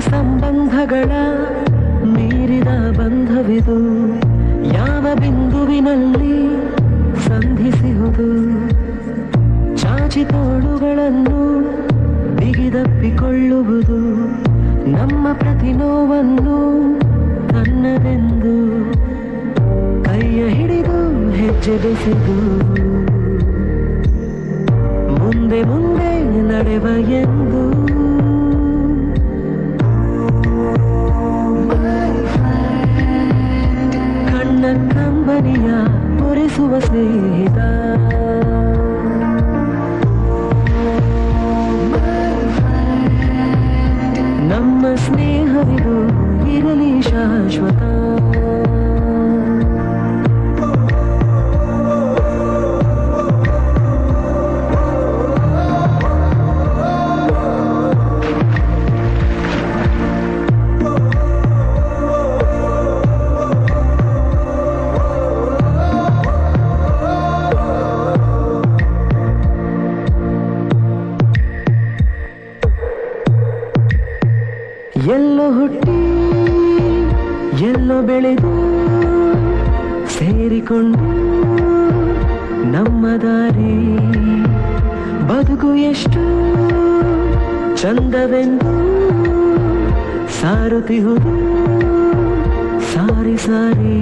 ಸಂಬಂಧಗಳ ಮೀರಿದ ಬಂಧವಿದು, ಯಾವ ಬಿಂದುವಿನಲ್ಲಿ ಸಂಧಿಸುವುದು ಚಾಚಿ ತೋಳುಗಳನ್ನು ಬಿಗಿದಪ್ಪಿಕೊಳ್ಳುವುದು ನಮ್ಮ ಪ್ರತಿ ನೋವನ್ನು ತನ್ನದೆಂದು ಕೈಯ ಹಿಡಿದು ಹೆಜ್ಜೆ ಬೆಸೆದು ಮುಂದೆ ಮುಂದೆ ನಡೆವ ಎಂದು ಕಂಬನಿಯ ಒರೆಸುವ ಸ್ನೇಹಿತ ನಮ್ಮ ಸ್ನೇಹವಿದು ಇರಲಿ ಶಾಶ್ವತ ಎಲ್ಲೋ ಹುಟ್ಟಿ ಎಲ್ಲೋ ಬೆಳೆದು ಸೇರಿಕೊಂಡು ನಮ್ಮ ದಾರಿ. ಬದುಕು ಎಷ್ಟು ಚಂದವೆಂದು ಸಾರುತಿಹುದು ಸಾರಿ ಸಾರಿ.